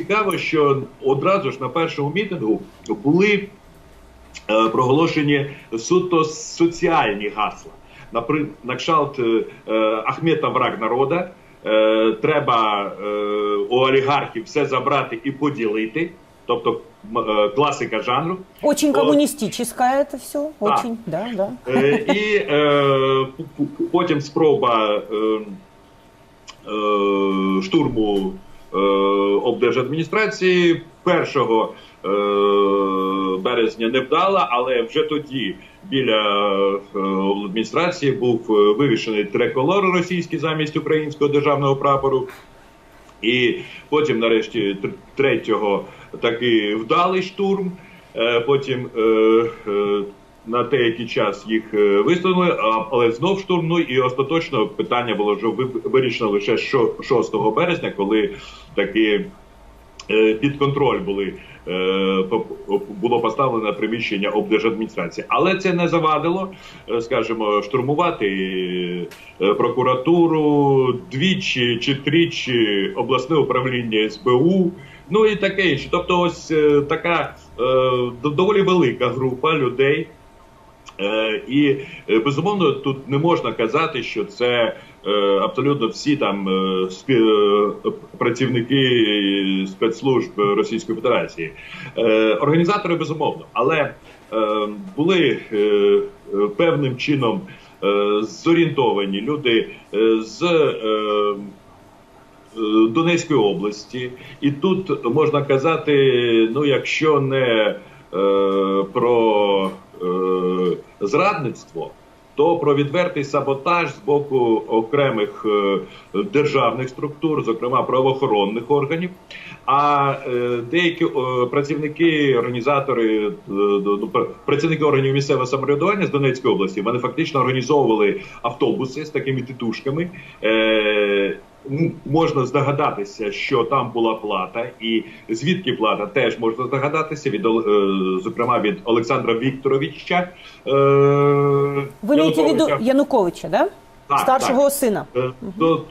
цікаво, що одразу ж на першому мітингу були е, проголошені суто соціальні гасла. Напри- на кшталт е, е, Ахмета враг народа. Е, треба е, у олігархів все забрати і поділити. Тобто е, класика жанру. Очень Вот. коммунистическое это все. Очень, да, да. І е, п- потім спроба е, е, штурму облдержадміністрації 1 е, березня не вдала, але вже тоді біля е, адміністрації був е, вивішений триколор російський замість українського державного прапору. І потім, нарешті, тр- третього таки вдалий штурм. Е, Потім е, е, на деякий час їх е, виставили, а- але знов штурм. Ну і остаточно питання було вже вирішено лише шо- 6 березня, коли таки е, під контроль були. е, Було поставлено приміщення облдержадміністрації, але це не завадило, скажімо, штурмувати прокуратуру двічі чи тричі обласне управління СБУ, ну і таке інше. Тобто, ось така доволі велика група людей. Е, і е, безумовно тут не можна казати, що це е, абсолютно всі там працівники спецслужб Російської Федерації. Організатори безумовно, але були певним чином зорієнтовані люди з. Донецької області, і тут можна казати: ну, якщо не про зрадництво, то про відвертий саботаж з боку окремих е, державних структур, зокрема правоохоронних органів. А е, деякі е, працівники, організатори, ну, пр- працівники органів місцевого самоврядування з Донецької області, вони фактично організовували автобуси з такими тітушками. М- можна здогадатися, що там була плата, і звідки плата теж можна здогадатися від е, зокрема від Олександра Вікторовича. Е, Ви маєте в виду Януковича. Да? Так, старшого так. сина. Е, то-